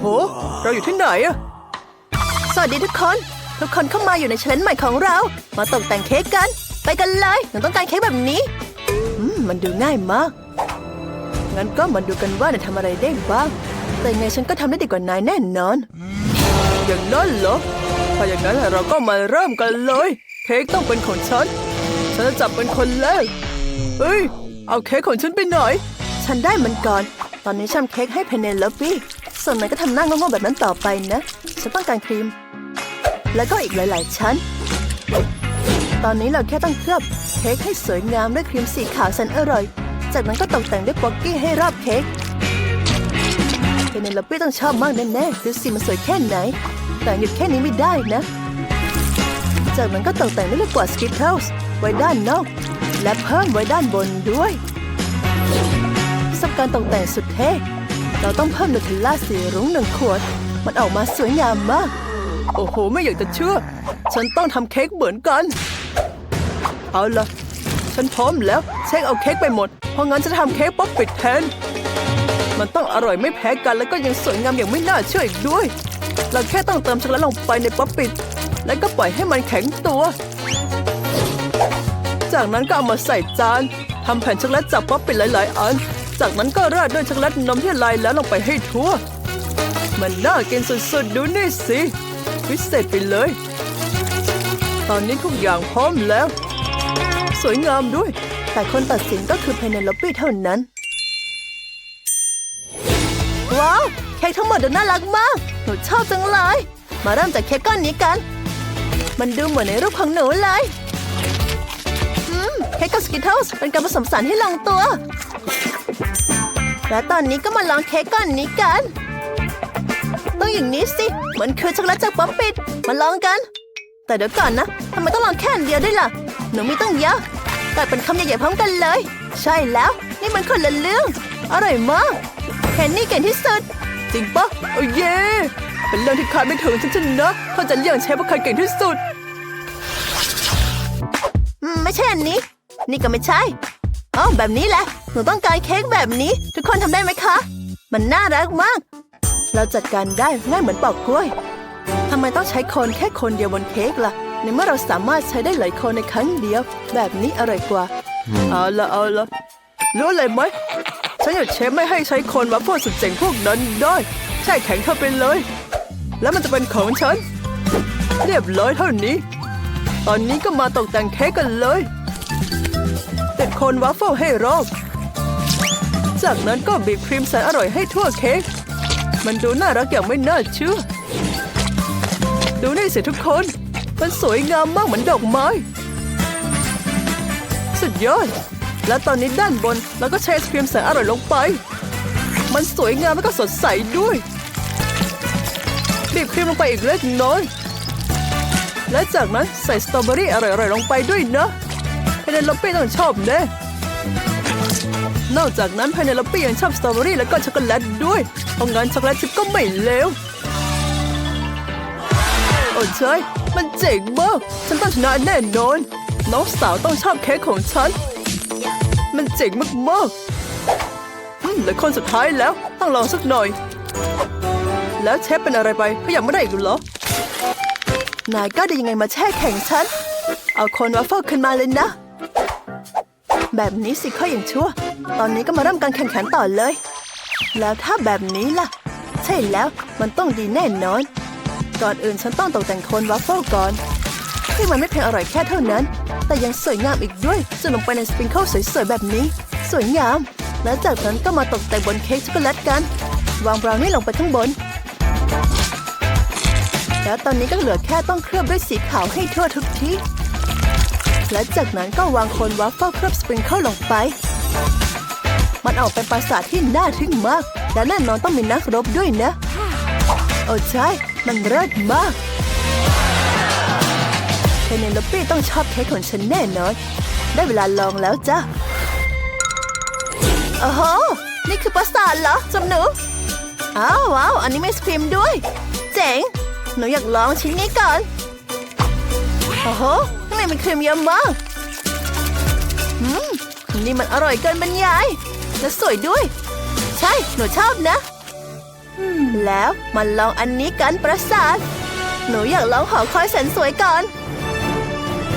โห เราอยู่ที่ไหนอะสวัสดีทุกคน ทุกคนเข้ามาอยู่ในเชลนใหม่ของเรา มาตกแต่งเค้กกัน ไปกันเลยหนูต้องการเค้กแบบนี้มมันดูง่ายมาก งั้นก็มาดูกันว่าหนูทำอะไรได้บ้าง แต่ยังไงฉันก็ทำได้ดีกว่านายแน่นอน อย่างนั้นเหรอ ถ้าอย่างนั้นเราก็มาเริ่มกันเลย เค้กต้องเป็นของฉัน ฉันจะจับเป็นคนแรก เฮ้ย เอาเค้กของฉันไปไหนฉันได้มันก่อน ตอนนี้ฉันเค้กให้เพนเนลลปี้ ส่วนนายก็ทำหน้างงๆแบบนั้นต่อไปนะ ฉันต้องการครีม แล้วก็อีกหลาย ๆ ชั้น ตอนนี้เราแค่ต้องเคลือบเค้กให้สวยงามด้วยครีมสีขาวแสนอร่อย จากนั้นก็ตกแต่งด้วยป๊อกกี้ให้รอบเค้กเพนเนลลปี้ต้องชอบมากแน่ๆดูสิมันสวยแค่ไหนแต่หยุดแค่นี้ไม่ได้นะ จากนั้นก็ตกแต่งด้วยลูกกวาดสกิทเทิลส์ไว้ด้านนอก และเพิ่มไว้ด้านบนด้วยสำหรับการตกแต่งสุดเท่ เราต้องเพิ่มนูเทลล่าสีรุ้งหนึ่งขวด มันออกมาสวยงามมาก โอ้โห ไม่อยากจะเชื่อ ฉันต้องทำเค้กเหมือนกัน เอาล่ะฉันพร้อมแล้วเช็คเอาเค้กไปหมด เพราะงั้นจะทำเค้กป๊อปปิดแทน มันต้องอร่อยไม่แพ้กันแล้วก็ยังสวยงามอย่างไม่น่าเชื่ออีกด้วย เราแค่ต้องเติมช็อกโกแลตลงไปในป๊อปปิด แล้วก็ปล่อยให้มันแข็งตัว จากนั้นก็เอามาใส่จานทำแผ่นช็อกโกแลตจากป๊อปปิดหลาย ๆ อัน จากนั้นก็ราดด้วยช็อกโกแลตนมที่ละลายแล้วลงไปให้ทั่ว มันน่ากินสุดๆ ดูนี่สิพิเศษไปเลย ตอนนี้ทุกอย่างพร้อมแล้ว สวยงามด้วย แต่คนตัดสินก็คือเพนเนลปี้เท่านั้น ว้าวเค้กทั้งหมดดูน่ารักมาก หนูชอบจังเลย มาเริ่มจากเค้กก้อนนี้กัน มันดูเหมือนในรูปของหนูเลยเค้กกับสกิทเทิลส์เป็นการผสมสารที่ลงตัว และตอนนี้ก็มาลองเค้กก้อนนี้กัน ต้องอย่างนี้สิมันคือช็อกโกแลตจากป๊อปปิดมาลองกัน แต่เดี๋ยวก่อนนะทำไมต้องลองแค่อันเดียวด้วยล่ะ หนูมีตั้งเยอะแต่เป็นคำใหญ่ๆพร้อมกันเลย ใช่แล้ว นี่มันคนละเรื่อง อร่อยมากแคนนี่เก่งที่สุด จริงปะโอ้เย่เป็นเรื่องที่คาดไม่ถึงฉันชนะเขาจะเลี้ยงเชฟว่าใครเก่งที่สุดไม่ใช่อันนี้ นี่ก็ไม่ใช่อ๋อแบบนี้แหละ หนูต้องการเค้กแบบนี้ ทุกคนทำได้ไหมคะ มันน่ารักมาก เราจัดการได้ง่ายเหมือนปอกกล้วยทำไมต้องใช้คนแค่คนเดียวบนเค้กล่ะ ในเมื่อเราสามารถใช้ได้หลายคนในครั้งเดียว แบบนี้อร่อยกว่า เอาละเอาละรู้อะไรไหมฉันอยากเชฟไม่ให้ใช้คนวัฟเฟิลสุดเจ๋งพวกนั้นได้แช่แข็งเธอไปเลย แล้วมันจะเป็นของฉัน เรียบร้อยเท่านี้ ตอนนี้ก็มาตกแต่งเค้กกันเลยติดโคนวัฟเฟิลให้รอบ จากนั้นก็บีบครีมแสนอร่อยให้ทั่วเค้ก มันดูน่ารักอย่างไม่น่าเชื่อ ดูนี่สิทุกคน มันสวยงามมากเหมือนดอกไม้ สุดยอด และตอนนี้ด้านบนเราก็ใช้ครีมแสนอร่อยลงไป มันสวยงามแล้วก็สดใสด้วย บีบครีมลงไปอีกเล็กน้อย และจากนั้นใส่สตรอเบอรี่อร่อยๆลงไปด้วยนะเพเนลอปี้ต้องชอบแน่ นอกจากนั้นเพเนลปี้ยังชอบสตรอเบอรี่แล้วก็ช็อกโกแลตด้วยเพราะงั้นช็อกโกแลตชิพก็ไม่เลวโอ้ใช่มันเจ๋งมากฉันต้องชนะแน่นอน น้องสาวต้องชอบเค้กของฉัน มันเจ๋งมากๆอืมเหลือคนสุดท้ายแล้วต้องลองสักหน่อย แล้วเชฟเป็นอะไรไปเขายังไม่ได้อีกเหรอนายก็ได้ยังไงมาแช่แข็งฉัน เอาคนวัฟเฟิลขึ้นมาเลยนะ แบบนี้สิข้ออย่างชั่ว ตอนนี้ก็มาเริ่มการแข่งขันต่อเลย แล้วถ้าแบบนี้ล่ะ ใช่แล้วมันต้องดีแน่นอน ก่อนอื่นฉันต้องตกแต่งโคนวัฟเฟิลก่อนที่มันไม่เพียงอร่อยแค่เท่านั้น แต่ยังสวยงามอีกด้วยจะลงไปในสปริงเกิลสวยๆแบบนี้ สวยงาม แล้วจากนั้นก็มาตกแต่งบนเค้กช็อกโกแลตกัน วางบราวนี่ลงไปข้างบน แล้วตอนนี้ก็เหลือแค่ต้องเคลือบด้วยสีขาวให้ทั่วทุกที่และจากนั้นก็วางโคนวัฟเฟิลเคลือบสปริงเกิลลงไป มันออกเป็นปราสาทที่น่าทึ่งมากและแน่นอนต้องมีนักรบด้วยนะโอ้ใช่ มันเลิศมากเพเนลปี้ต้องชอบเค้กของฉันแน่นอน ได้เวลาลองแล้วจ้ะโอ้โห นี่คือปราสาทเหรอจำหนูอ้าวว้าวอันนี้มีไอศครีมด้วย เจ๋ง หนูอยากลองชิ้นนี้ก่อน โอ้โหข้างในมีครีมเยอะมากอืมนี่มันอร่อยเกินบรรยาย และสวยด้วย ใช่ หนูชอบนะ แล้วมาลองอันนี้กันประสาท หนูอยากลองหอคอยแสนสวยก่อน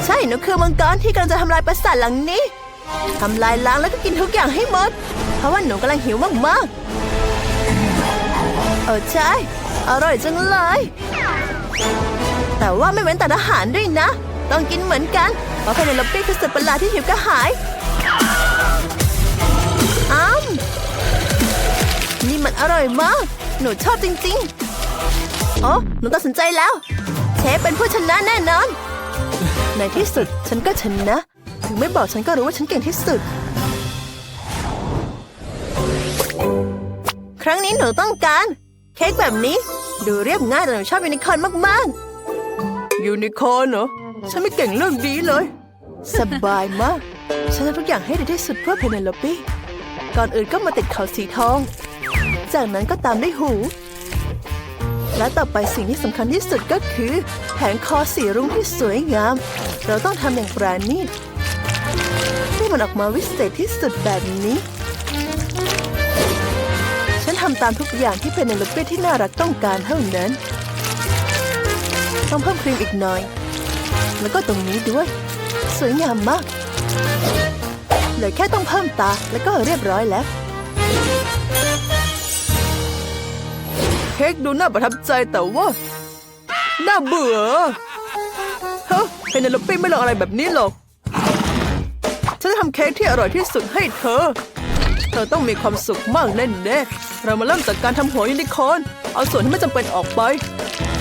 ใช่ หนูคือมังกรที่กำลังจะทำลายปราสาทหลังนี้ทำลายล้างแล้วก็กินทุกอย่างให้หมด เพราะว่าหนูกำลังหิวมากๆ เออใช่ อร่อยจังเลย แต่ว่าไม่เว้นแต่อาหารด้วยนะ ต้องกินเหมือนกันเพราะเพเนโลปี้คือสัตว์ประหลาดที่หิวกระหาย นี่มันอร่อยมาก หนูชอบจริงๆ อ๋อ หนูตัดสินใจแล้ว เชฟเป็นผู้ชนะแน่นอน ในที่สุดฉันก็ชนะ ถึงไม่บอกฉันก็รู้ว่าฉันเก่งที่สุด ครั้งนี้หนูต้องการ เค้กแบบนี้ ดูเรียบง่ายแต่หนูชอบยูนิคอร์นมากยูนิคอร์นเหรอ ฉันไม่เก่งเรื่องนี้เลยๆสบายมาก ฉันทำทุกอย่างให้ดีที่สุดเพื่อเพเนโลปี้ ก่อนอื่นก็มาติดเขาสีทอง จากนั้นก็ตามด้วยหู และต่อไปสิ่งที่สำคัญที่สุดก็คือ แผงคอสีรุ้งที่สวยงาม เราต้องทำอย่างปราณีตให้มันออกมาวิเศษที่สุดแบบนี้ ฉันทำตามทุกอย่างที่เพเนโลปี้ที่น่ารักต้องการเท่านั้น ต้องเพิ่มครีมอีกหน่อย แล้วก็ตรงนี้ด้วย สวยงามมาก เหลือแค่ต้องเพิ่มตา แล้วก็เรียบร้อยแล้ว เค้กดูน่าประทับใจแต่ว่า น่าเบื่อเฮ้เพเนโลปี้ไม่ลองอะไรแบบนี้หรอก ฉันจะทำเค้กที่อร่อยที่สุดให้เธอ เธอต้องมีความสุขมากแน่ๆ เรามาเริ่มจากการทำหัวยูนิคอร์นเอาส่วนที่ไม่จำเป็นออกไป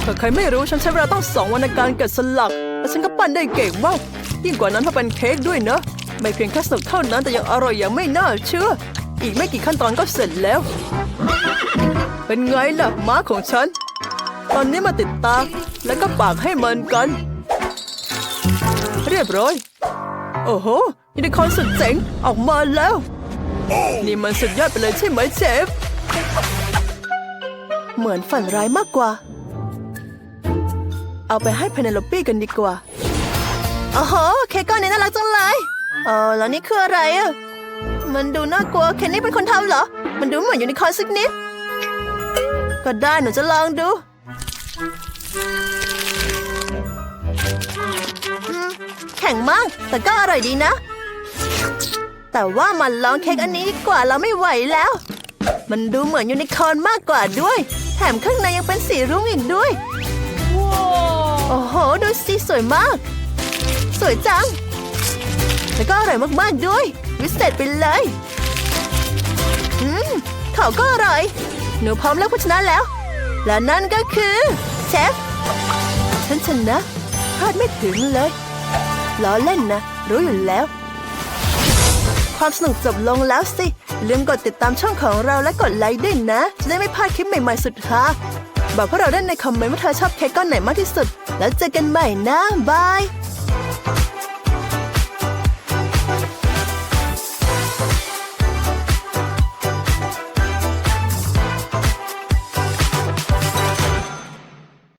ถ้าใครไม่รู้ฉันใช้เวลาต้องสองวันในการแกะสลัก และฉันก็ปั้นได้เก่งมากยิ่งกว่านั้นถ้าเป็นเค้กด้วยนะ ไม่เพียงแค่สนุกเท่านั้นแต่ยังอร่อยอย่างไม่น่าเชื่อ อีกไม่กี่ขั้นตอนก็เสร็จแล้ว เป็นไงล่ะม้าของฉัน ตอนนี้มาติดตาแล้วก็ปากให้มันกัน เรียบร้อย โอ้โหยูนิคอนสุดเจ๋งออกมาแล้ว นี่มันสุดยอดไปเลยใช่ไหมเชฟ เหมือนฝันร้ายมากกว่า เอาไปให้เพเนโลปี้กันดีกว่าโอ้โหเค้กก้อนนี้น่ารักจังเลย เออแล้วนี่คืออะไรอะ มันดูน่ากลัวเคนนี่เป็นคนทำเหรอ มันดูเหมือนยูนิคอร์นสักนิด ก็ได้หนูจะลองดูอืมแข็งมาก แต่ก็อร่อยดีนะ แต่ว่ามันลองเค้กอันนี้ดีกว่าเราไม่ไหวแล้ว มันดูเหมือนยูนิคอร์นมากกว่าด้วย แถมข้างในยังเป็นสีรุ้งอีกด้วย โอ้โห ดูสิสวยมาก สวยจัง แล้วก็อร่อยมากๆด้วย วิเศษไปเลย อืมเขาก็อร่อย หนูพร้อมเลือกผู้ชนะแล้ว และนั่นก็คือเชฟ ฉันชนะคาดไม่ถึงเลยล้อเล่นนะ รู้อยู่แล้ว ความสนุกจบลงแล้วสิลืมกดติดตามช่องของเราและกดไลค์ด้วยนะ จะได้ไม่พลาดคลิปใหม่ๆสุดฮาบอกพวกเราได้ในคอมเมนต์ว่าเธอชอบเค้กก้อนไหนมากที่สุด แล้วเจอกันใหม่นะบาย